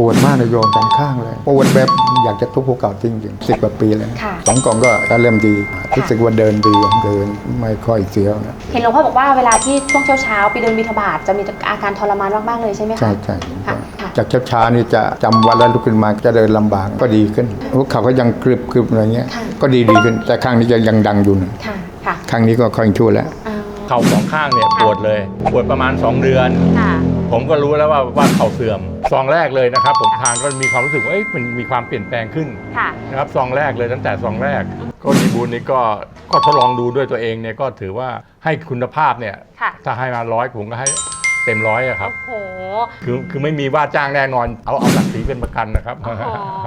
ปวดมากเลยโยมสองข้างเลยปวดแบบอยากจะทุบหัวเก่าจริงๆสิบกว่าปีแล้วค่ะสองกล่องก็เริ่มดีรู้สึกว่าเดินดีเดินไม่ค่อยเสียวนะเห็นหลวงพ่อบอกว่าเวลาที่ช่วงเช้าๆไปเดินบิณฑบาตจะมีอาการทรมานมากๆเลยใช่ไหมคะใช่ใช่ค่ะค่ะจากช้าๆนี่จะจำวันแล้วลุกขึ้นมาจะเดินลำบากก็ดีขึ้นหัวเข่าก็ยังกรึบกรึบอะไรเงี้ยค่ะก็ดีดีขึ้นแต่ข้างนี้จะยังดังอยู่นะค่ะค่ะข้างนี้ก็ค่อยชั่วแล้วอ่าเข่าสองข้างเนี่ยปวดเลยปวดประมาณ 2 เดือนค่ะ ผมก็รู้แล้วว่าว่าเข่าเสื่อมซองแรกเลยนะครับ ผมทานก็มีความรู้สึกว่าเอ้ยมันมีความเปลี่ยนแปลงขึ้นค่ะ นะครับซองแรกเลยตั้งแต่ซองแรก ก็ดีบูลนี่ก็ก็ทดลองดูด้วยตัวเองเนี่ยก็ถือว่าให้คุณภาพเนี่ยค่ะ ถ้าให้มาร้อยผมก็ให้ เต็มร้อยอะครับ โอ้โห คือคือไม่มีว่าจ้างแน่นอน เอาเอาหลักสีเป็นประกันนะครับ โอ้โห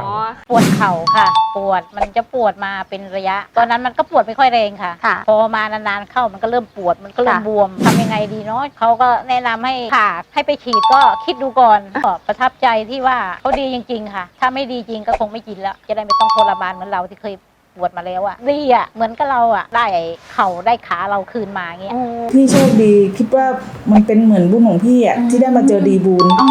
ปวดเข่าค่ะ ปวดมันจะปวดมาเป็นระยะ ตอนนั้นมันก็ปวดไม่ค่อยแรงค่ะ ค่ะ พอมานานๆเข้ามันก็เริ่มปวดมันก็เริ่มค่ะ บวมทำยังไงดีเนาะเขาก็แนะนำให้ผ่าให้ไปฉีดก็คิดดูก่อนก็ประทับใจที่ว่าเขาดีจริง ๆ ค่ะ ถ้าไม่ดีจริงก็คงไม่กินแล้ว จะได้ไม่ต้องทรมานเหมือนเราที่เคย ปวดมาแล้วอะดีอะเหมือนกับเราอะได้เข่าได้ขาเราคืนมาเงี้ยโอ้พี่โชคดีคิดว่ามันเป็นเหมือนบุญของพี่อะอืมที่ได้มาเจอดีบุญอ๋อ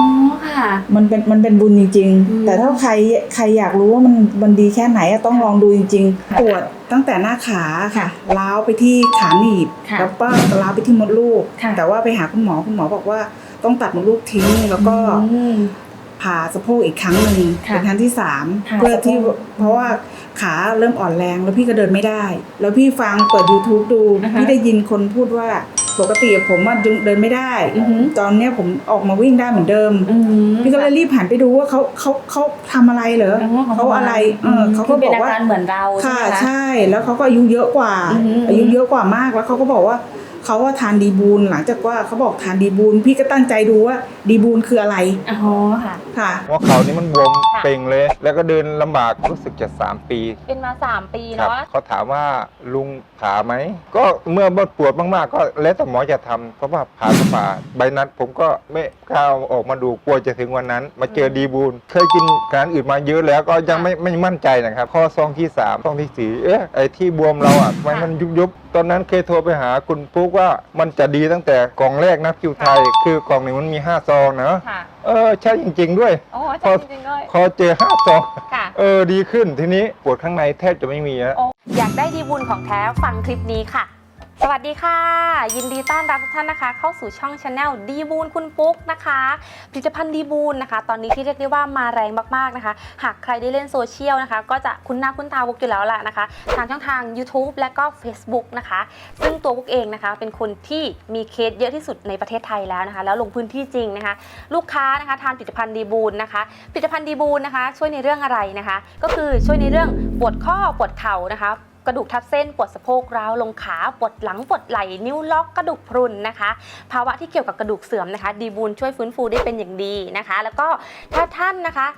ค่ะ มันเป็นมันเป็นบุญจริง อืม ๆ แต่ถ้าใครใครอยากรู้ว่ามันมันดีแค่ไหนอะต้องลองดูจริงๆปวดตั้งแต่หน้าขาค่ะล้าวไปที่ขาหนีบค่ะแล้วก็ล้าวไปที่มดลูก ค่ะ แต่ว่าไปหาคุณหมอคุณหมอบอกว่าต้องตัดมดลูกทิ้งแล้วก็อืม ผ่าสะโพกอีกครั้งหนึ่งค่ะเป็นครั้งที่สามผ่าเพื่อที่สะโพกเพราะว่าขาเริ่มอ่อนแรงแล้วพี่ก็เดินไม่ได้ แล้วพี่ฟังเปิด YouTube ดูอ่าฮะพี่ได้ยินคนพูดว่าปกติผมอะเดินไม่ได้อือหือตอนเนี้ยผมออกมาวิ่งได้เหมือนเดิมอืมพี่ก็เลยรีบหันไปดูว่าเขาเขาเขาทำอะไรเหรออ๋อเขาอะไรเออเขาก็คืบอกเป็นว่าอาการเหมือนเราใช่ค่ะไหมคะใช่ แล้วเขาก็อายุเยอะกว่าอือหือออายุเยอะกว่ามากแล้วเขาก็บอกว่า เขาว่าทานดีบูลหลังจากว่าเขาบอกทานดีบูลพี่ก็ตั้งใจดูว่าดีบูลคืออะไรอ๋อค่ะ ค่ะหัวเข่านี่มันบวมค่ะ เป่งเลย แล้วก็เดินลำบากรู้สึกจะ3ปีเป็นมา 3 ปีครับเนาะเขาถามว่าลุงผ่าไหม ก็เมื่อปวดมากๆ ก็แล้วแต่หมอจะทำเพราะว่าผ่าก็ผ่าใบนัดผมก็ไม่กล้าเอาออกมาดูกลัวจะถึงวันนั้น มาเจอดีบูลเคยกินการอื่นมาเยอะแล้วก็ยังไม่ไม่มั่นใจนะครับ ข้อซองที่3ซองที่สี่เอ๊ะไอ้ที่บวมเราอะทำไมมันยุบยุบๆตอนนั้นเคยโทรไปหาคุณปุ๊กว่ามันจะดีตั้งแต่กล่องแรกนะคิวไทย คือกล่องหนึ่งมันมีห้าซองนะค่ะ เออใช่จริง ๆ ด้วย โอ้ใช่จริงๆเลยพอเจอห้าซองค่ะ เออดีขึ้นทีนี้ปวดข้างในแทบจะไม่มีแล้วโอ้อยากได้ดีบุญของแท้ฟังคลิปนี้ค่ะ สวัสดีค่ะ ยินดีต้อนรับทุกท่านนะคะ เข้าสู่ช่องชาแนลดีบูนคุณปุ๊กนะคะ ผลิตภัณฑ์ดีบูนนะคะ ตอนนี้ที่เรียกได้ว่ามาแรงมากๆนะคะ หากใครได้เล่นโซเชียลนะคะ ก็จะคุ้นหน้าคุ้นตาบุ๊กอยู่แล้วแหละนะคะ ทางช่องทาง YouTube และก็ Facebook นะคะ ซึ่งตัวบุ๊กเองนะคะ เป็นคนที่มีเคสเยอะที่สุดในประเทศไทยแล้วนะคะ แล้วลงพื้นที่จริงนะคะ ลูกค้านะคะทานผลิตภัณฑ์ดีบูนนะคะ ผลิตภัณฑ์ดีบูนนะคะ ช่วยในเรื่องอะไรนะคะ ก็คือช่วยในเรื่องปวดข้อปวดเข่านะคะ กระดูกทับเส้นปวดสะโพกร้าวลงขาปวดหลังปวดไหล่นิ้วล็อกกระดูกพรุนนะคะ ภาวะที่เกี่ยวกับกระดูกเสื่อมนะคะ ดีบูนช่วยฟื้นฟูได้เป็นอย่างดีนะคะ แล้วก็ถ้าท่านนะคะ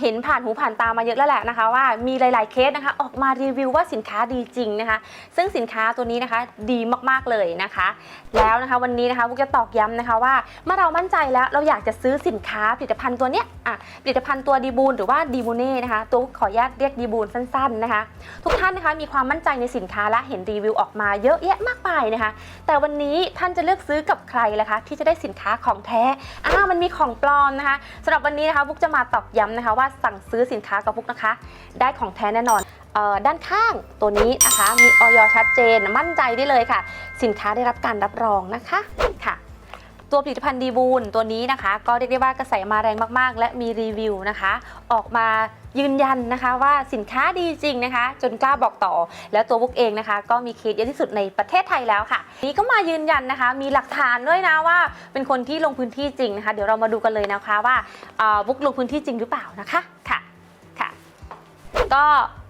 เห็นผ่านหูผ่านตามาเยอะแล้วแหละนะคะ ว่ามีหลาย ๆเคสนะคะ ออกมารีวิวว่าสินค้าดีจริงนะคะ ซึ่งสินค้าตัวนี้นะคะดีมากๆเลยนะคะ แล้วนะคะวันนี้นะคะบุกจะตอกย้ำนะคะว่าเมื่อเรามั่นใจแล้วเราอยากจะซื้อสินค้าผลิตภัณฑ์ตัวเนี้ยอะผลิตภัณฑ์ตัวดีบูนหรือว่าดีบูเน่นะคะ ตัวขออนุญาตเรียกดีบูนสั้น ๆนะคะ ทุกท่านนะคะมีความมั่นใจในสินค้าและเห็นรีวิวออกมาเยอะแยะมากมายนะคะ แต่วันนี้ท่านจะเลือกซื้อกับใครล่ะคะ ที่จะได้สินค้าของแท้อ้ามันมีของปลอมนะคะสำหรับวันนี้นะคะบุกจะมาตอกย้ำนะคะว่าสั่งซื้อสินค้ากับบุกนะคะ ได้ของแท้แน่นอนออด้านข้างตัวนี้นะคะ มีออยชัดเจนมั่นใจได้เลยค่ะ สินค้าได้รับการรับรองนะคะค่ะ ตัวผลิตภัณฑ์ดีบูนตัวนี้นะคะ ก็เรียกได้ว่ากระแสมาแรงมากๆ และมีรีวิวนะคะ ออกมายืนยันนะคะว่าสินค้าดีจริงนะคะ จนกล้าบอกต่อ แล้วตัวบุกเองนะคะ ก็มีเคสเยอะที่สุดในประเทศไทยแล้วค่ะ นี้ก็มายืนยันนะคะ มีหลักฐานด้วยนะว่า เป็นคนที่ลงพื้นที่จริงนะคะ เดี๋ยวเรามาดูกันเลยนะคะว่าบุกลงพื้นที่จริงหรือเปล่านะคะค่ะค่ะ ก็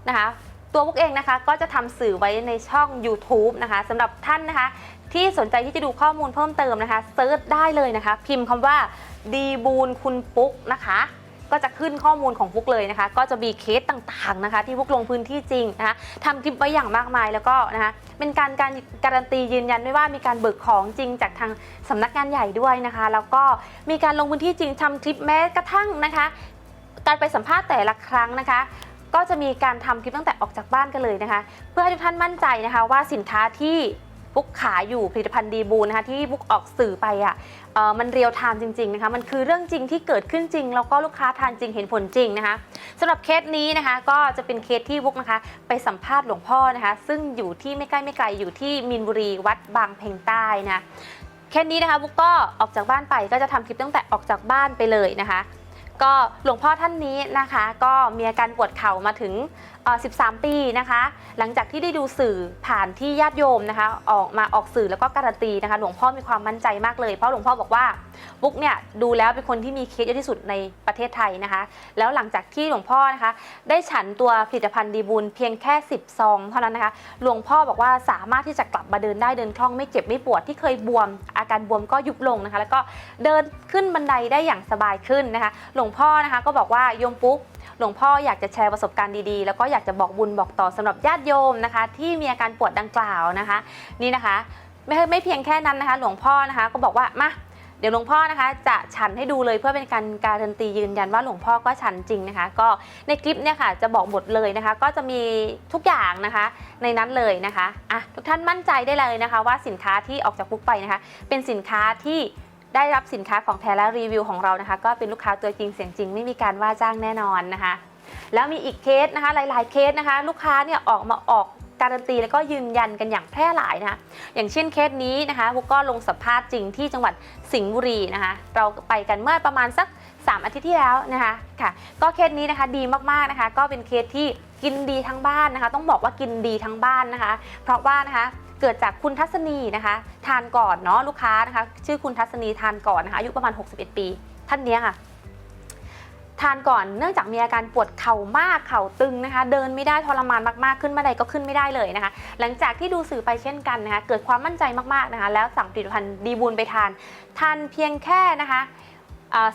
นะคะตัวบุกเองนะคะก็จะทำสื่อไว้ในช่อง YouTube นะคะสำหรับท่านนะคะ ที่สนใจที่จะดูข้อมูลเพิ่มเติมนะคะเซิร์ชได้เลยนะคะ พิมพ์คำว่าดีบูนคุณปุ๊กนะคะก็จะขึ้นข้อมูลของปุ๊กเลยนะคะ ก็จะมีเคสต่างๆนะคะ ที่ปุ๊กลงพื้นที่จริงนะคะทำคลิปไว้อย่างมากมายแล้วก็นะคะเป็นการการการันตียืนยันด้วยว่ามีการเบิกของจริงจากทางสำนักงานใหญ่ด้วยนะคะ แล้วก็มีการลงพื้นที่จริงทำคลิปแม้กระทั่งนะคะ การไปสัมภาษณ์แต่ละครั้งนะคะ ก็จะมีการทำคลิปตั้งแต่ออกจากบ้านกันเลยนะคะ เพื่อให้ทุกท่านมั่นใจนะคะว่าสินค้าที่ บุ๊กขายอยู่ผลิตภัณฑ์ดีบูนนะคะที่บุ๊กออกสื่อไปอะเอ่อมันเรียลไทม์จริงๆนะคะมันคือเรื่องจริงที่เกิดขึ้นจริง แล้วก็ลูกค้าทานจริงเห็นผลจริงนะคะสำหรับเคสนี้นะคะก็จะเป็นเคสที่บุ๊กนะคะ ไปสัมภาษณ์หลวงพ่อนะคะซึ่งอยู่ที่ไม่ใกล้ไม่ไกลอยู่ที่มีนบุรีวัดบางเพ็งใต้นะเคสนี้นะคะบุ๊กก็ออกจากบ้านไปก็จะทำคลิปตั้งแต่ออกจากบ้านไปเลยนะคะ ก็หลวงพ่อท่านนี้นะคะ ก็มีอาการปวดเข่ามาถึง 13 ปีนะคะ หลังจากที่ได้ดูสื่อผ่านที่ญาติโยมนะคะ ออกมาออกสื่อแล้วก็การันตีนะคะ หลวงพ่อมีความมั่นใจมากเลย เพราะหลวงพ่อบอกว่าบุ๊กเนี่ยดูแล้วเป็นคนที่มีเคสเยอะที่สุดในประเทศไทยนะคะ แล้วหลังจากที่หลวงพ่อนะคะ ได้ฉันตัวผลิตภัณฑ์ดีบุญเพียงแค่ 10 ซองเท่านั้นนะคะ หลวงพ่อบอกว่าสามารถที่จะกลับมาเดินได้เดินคล่องไม่เจ็บไม่ปวดที่เคยบวม อาการบวมก็ยุบลงนะคะ แล้วก็เดินขึ้นบันไดได้อย่างสบายขึ้นนะคะ หลวงงพ่อนะคะก็บอกว่าโยมปุ๊กหลวงพ่ออยากจะแชร์ประสบการณ์ดีๆ แล้วก็อยากจะบอกบุญบอกต่อสำหรับญาติโยมนะคะ ที่มีอาการปวดดังกล่าวนะคะ นี่นะคะ ไม่ไม่เพียงแค่นั้นนะคะ หลวงพ่อนะคะก็บอกว่ามาเดี๋ยวหลวงพ่อนะคะจะฉันให้ดูเลยเพื่อเป็นการการันตียืนยันว่าหลวงพ่อก็ฉันจริงนะคะ ก็ในคลิปเนี่ยค่ะจะบอกหมดเลยนะคะ ก็จะมีทุกอย่างนะคะ ในนั้นเลยนะคะอะทุกท่านมั่นใจได้เลยนะคะ ว่าสินค้าที่ออกจากปุ๊กไปนะคะ เป็นสินค้าที่ ได้รับสินค้าของแท้และรีวิวของเรานะคะ ก็เป็นลูกค้าตัวจริงเสียงจริง ไม่มีการว่าจ้างแน่นอนนะคะ แล้วมีอีกเคสนะคะหลาย ๆ เคสนะคะ ลูกค้าเนี่ยออกมาออกการันตีแล้วก็ยืนยันกันอย่างแพร่หลายนะคะอย่างเช่นเคสนี้นะคะพวกก็ลงสัมภาษณ์จริงที่จังหวัดสิงห์บุรีนะคะ เราไปกันเมื่อประมาณสัก 3 อาทิตย์ที่แล้วนะคะค่ะ ก็เคสนี้นะคะดีมากๆนะคะ ก็เป็นเคสที่กินดีทั้งบ้านนะคะ ต้องบอกว่ากินดีทั้งบ้านนะคะ เพราะว่านะคะ เกิดจากคุณทัศนีนะคะ ทานก่อนเนาะลูกค้านะคะ ชื่อคุณทัศนีทานก่อนนะคะอายุประมาณ 61 ปี ท่านเนี้ยค่ะ ทานก่อนเนื่องจากมีอาการปวดเข่ามากเข่าตึงนะคะ เดินไม่ได้ทรมานมากๆขึ้นบันไดก็ขึ้นไม่ได้เลยนะคะ หลังจากที่ดูสื่อไปเช่นกันนะคะ เกิดความมั่นใจมากๆนะคะ แล้วสั่งผลิตภัณฑ์ดีบูลไปทานทานเพียงแค่นะคะ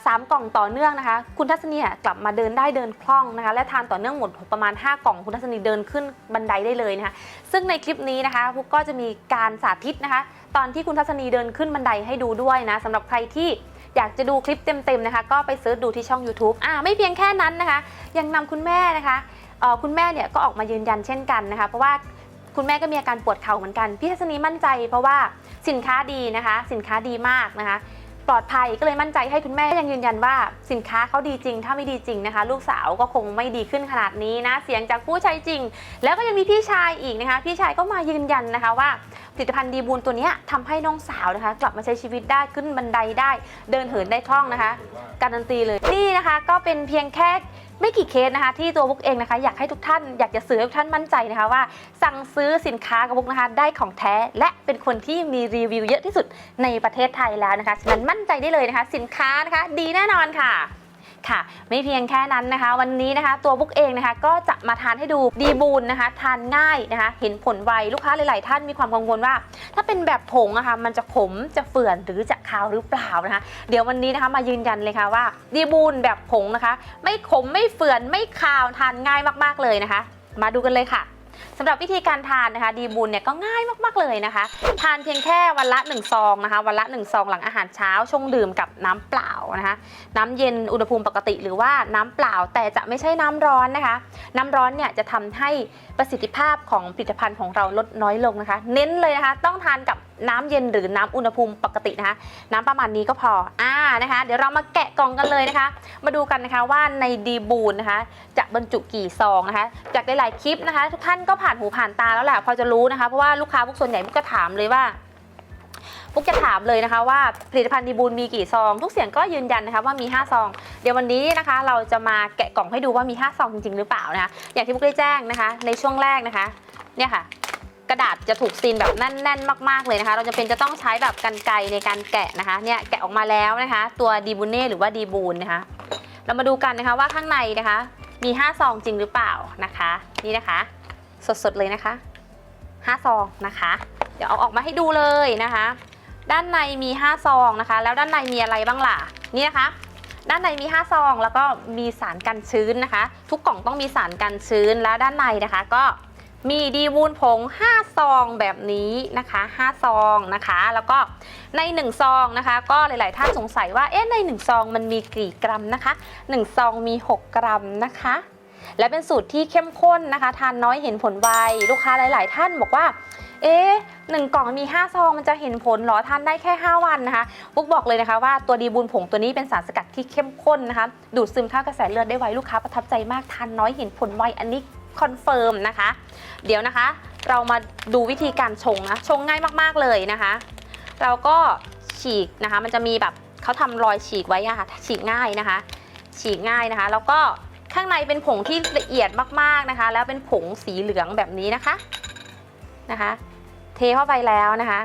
สามกล่องต่อเนื่องนะคะ คุณทัศนีกลับมาเดินได้เดินคล่องนะคะ และทานต่อเนื่องหมดประมาณ 5 กล่องคุณทัศนีเดินขึ้นบันไดได้เลยนะคะ ซึ่งในคลิปนี้นะคะพุกก็จะมีการสาธิตนะคะ ตอนที่คุณทัศนีเดินขึ้นบันไดให้ดูด้วยนะสำหรับใครที่อยากจะดูคลิปเต็มๆนะคะ ก็ไปเสิร์ชดูที่ช่อง YouTube อ่าไม่เพียงแค่นั้นนะคะ ยังนำคุณแม่นะคะคุณแม่เนี่ยก็ออกมายืนยันเช่นกันนะคะ เพราะว่าคุณแม่ก็มีอาการปวดเข่าเหมือนกัน พี่ทัศนีมั่นใจเพราะว่าสินค้าดีนะคะ สินค้าดีมากนะคะ ปลอดภัยก็เลยมั่นใจให้คุณแม่ยังยืนยันว่าสินค้าเขาดีจริง ถ้าไม่ดีจริงนะคะ ลูกสาวก็คงไม่ดีขึ้นขนาดนี้นะ เสียงจากผู้ใช้จริง แล้วก็ยังมีพี่ชายอีกนะคะ พี่ชายก็มายืนยันนะคะว่าผลิตภัณฑ์ดีบูลตัวนี้ยทำให้น้องสาวนะคะ กลับมาใช้ชีวิตได้ขึ้นบันไดได้ เดินเหินได้คล่องนะคะ การันตีเลยนี่นะคะก็เป็นเพียงแค่ ไม่กี่เคสนะคะที่ตัวบุ๊กเองนะคะอยากให้ทุกท่านอยากจะซื้อให้ทุกท่านมั่นใจนะคะว่า สั่งซื้อสินค้ากับบุ๊กนะคะได้ของแท้ และเป็นคนที่มีรีวิวเยอะที่สุดในประเทศไทยแล้วนะคะฉะนั้นมั่นใจได้เลยนะคะ สินค้านะคะดีแน่นอนค่ะ ค่ะ ไม่เพียงแค่นั้นนะคะ วันนี้นะคะ ตัวบุ๊กเองนะคะ ก็จะมาทานให้ดูดีบูนนะคะ ทานง่ายนะคะ เห็นผลไวลูกค้าหลาย ๆ ท่านมีความกังวลว่า ถ้าเป็นแบบผงอะคะมันจะขมจะเฟื่อนหรือจะคาวหรือเปล่านะคะ เดี๋ยววันนี้นะคะมายืนยันเลยค่ะว่า ดีบูนแบบผงนะคะ ไม่ขมไม่เฟื่อนไม่คาวทานง่ายมาก ๆ เลยนะคะ มาดูกันเลยค่ะสำหรับวิธีการทานนะคะ ดีบูนเนี่ยก็ง่ายมากๆเลยนะคะ ทานเพียงแค่วันละ1ซองนะคะ วันละ1ซองหลังอาหารเช้าชงดื่มกับน้ำเปล่านะคะ น้ำเย็นอุณหภูมิปกติหรือว่าน้ำเปล่าแต่จะไม่ใช่น้ำร้อนนะคะ น้ำร้อนเนี่ยจะทำให้ประสิทธิภาพของผลิตภัณฑ์ของเราลดน้อยลงนะคะ เน้นเลยนะคะ ต้องทานกับน้ำเย็นหรือน้ำอุณหภูมิปกตินะคะ น้ำประมาณนี้ก็พออ่านะคะ เดี๋ยวเรามาแกะกล่องกันเลยนะคะ มาดูกันนะคะว่าในดีบูนนะคะ จะบรรจุกี่ซองนะคะ จากหลายๆคลิปนะคะ ทุกท่านก็ผ่านหูผ่านตาแล้วแหละพอจะรู้นะคะเพราะว่าลูกค้าพวกส่วนใหญ่พวกก็ถามเลยว่าพวกจะถามเลยนะคะว่าผลิตภัณฑ์ดีบูลมีกี่ซอง ทุกเสียงก็ยืนยันนะคะว่ามี 5 ซอง เดี๋ยววันนี้นะคะเราจะมาแกะกล่องให้ดูว่ามี 5 ซองจริง ๆ หรือเปล่านะคะอย่างที่พวกได้แจ้งนะคะ ในช่วงแรกนะคะ เนี่ยค่ะ กระดาษจะถูกซีนแบบแน่น ๆ มาก ๆ เลยนะคะ เราจะเป็นจะต้องใช้แบบกันไกในการแกะนะคะเนี่ยแกะออกมาแล้วนะคะ ตัวดีบูเน่หรือว่าดีบูนนะคะเรามาดูกันนะคะว่าข้างในนะคะ มี 5 ซองจริงหรือเปล่านะคะ นี่นะคะ สดๆเลยนะคะ5ซองนะคะ เดี๋ยวเอาออกมาให้ดูเลยนะคะ ด้านในมี 5 ซองนะคะ แล้วด้านในมีอะไรบ้างล่ะนี่นะคะ ด้านในมี 5 ซอง แล้วก็มีสารกันชื้นนะคะ ทุกกล่องต้องมีสารกันชื้นแล้วด้านในนะคะ ก็มีดีวูนผง 5 ซองแบบนี้นะคะ 5 ซองนะคะ แล้วก็ใน 1 ซองนะคะ ก็หลาย ๆ ท่านสงสัยว่า เอ๊ะ ใน 1 ซองมันมีกี่กรัมนะคะ 1 ซองมี 6 กรัมนะคะ และเป็นสูตรที่เข้มข้นนะคะ ทานน้อยเห็นผลไว ลูกค้าหลาย ๆ ท่านบอกว่า เอ๊ะหนึ่งกล่องมี 5 ซองมันจะเห็นผลเหรอทานได้แค่ 5 วันนะคะปุ๊กบอกเลยนะคะว่าตัวดีบูนผงตัวนี้เป็นสารสกัดที่เข้มข้นนะคะ ดูดซึมเข้ากระแสเลือดได้ไวลูกค้าประทับใจมากทานน้อยเห็นผลไวอันนี้คอนเฟิร์มนะคะ เดี๋ยวนะคะ เรามาดูวิธีการชงนะชงง่ายมากๆเลยนะคะ เราก็ฉีกนะคะ มันจะมีแบบเขาทำรอยฉีกไว้อะค่ะฉีกง่ายนะคะ ฉีกง่ายนะคะ แล้วก็ ข้างในเป็นผงที่ละเอียดมากๆนะคะ แล้วเป็นผงสีเหลืองแบบนี้นะคะนะคะ เทเข้าไปแล้วนะคะ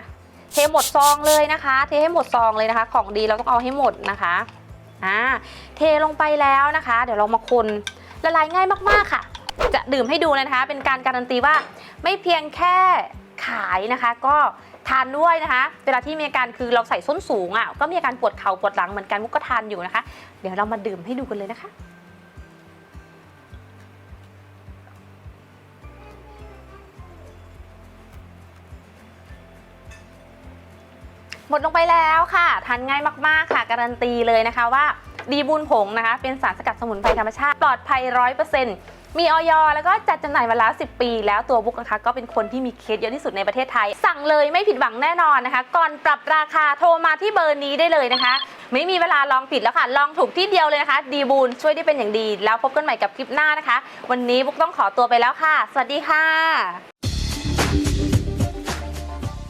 เทหมดซองเลยนะคะ เทให้หมดซองเลยนะคะ ของดีเราต้องเอาให้หมดนะคะอ่าเทลงไปแล้วนะคะ เดี๋ยวเรามาคนละลายง่ายมากๆค่ะ จะดื่มให้ดูเลยนะคะ เป็นการการันตีว่าไม่เพียงแค่ขายนะคะ ก็ทานด้วยนะคะ เวลาที่มีอาการคือเราใส่ส้นสูงอะก็มีอาการปวดเข่าปวดหลังเหมือนกันมุกก็ทานอยู่นะคะ เดี๋ยวเรามาดื่มให้ดูกันเลยนะคะ หมดลงไปแล้วค่ะทานง่ายมากๆค่ะ การันตีเลยนะคะว่า ดีบุญผงนะคะ เป็นสารสกัดสมุนไพรธรรมชาติ ปลอดภัยร้อยเปอร์เซ็นต์มีออยแล้วก็จัดจำหน่ายมาแล้ว 10 ปี แล้วตัวบุ๊กนะคะ ก็เป็นคนที่มีเคสเยอะที่สุดในประเทศไทย สั่งเลยไม่ผิดหวังแน่นอนนะคะ ก่อนปรับราคาโทรมาที่เบอร์นี้ได้เลยนะคะ ไม่มีเวลาลองผิดแล้วค่ะ ลองถูกที่เดียวเลยนะคะ ดีบูนช่วยได้เป็นอย่างดี แล้วพบกันใหม่กับคลิปหน้านะคะ วันนี้บุ๊กต้องขอตัวไปแล้วค่ะ สวัสดีค่ะ